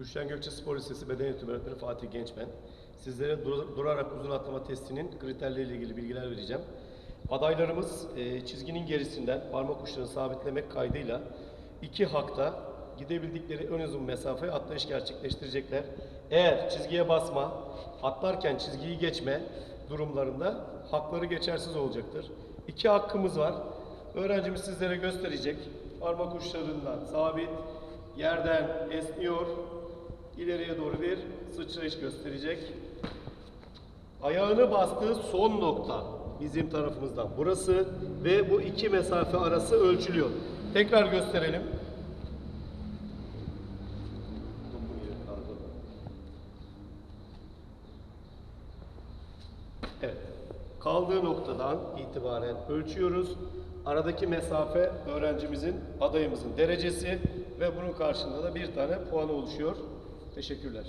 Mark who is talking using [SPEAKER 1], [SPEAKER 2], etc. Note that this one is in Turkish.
[SPEAKER 1] Gülşen Gökçe Spor Lisesi Beden Eğitimi Öğretmeni Fatih Gençmen. Sizlere dur- durarak uzun atlama testinin kriterleriyle ilgili bilgiler vereceğim. Adaylarımız e, çizginin gerisinden parmak uçlarını sabitlemek kaydıyla iki hakta gidebildikleri ön uzun mesafe atlayış gerçekleştirecekler. Eğer çizgiye basma, atlarken çizgiyi geçme durumlarında hakları geçersiz olacaktır. İki hakkımız var. Öğrencimiz sizlere gösterecek. Parmak uçlarından sabit, yerden esniyor, ileriye doğru bir sıçrayış gösterecek. Ayağını bastığı son nokta bizim tarafımızdan burası ve bu iki mesafe arası ölçülüyor. Tekrar gösterelim. Evet. Kaldığı noktadan itibaren ölçüyoruz. Aradaki mesafe öğrencimizin, adayımızın derecesi ve bunun karşılığında da bir tane puanı oluşuyor. Teşekkürler.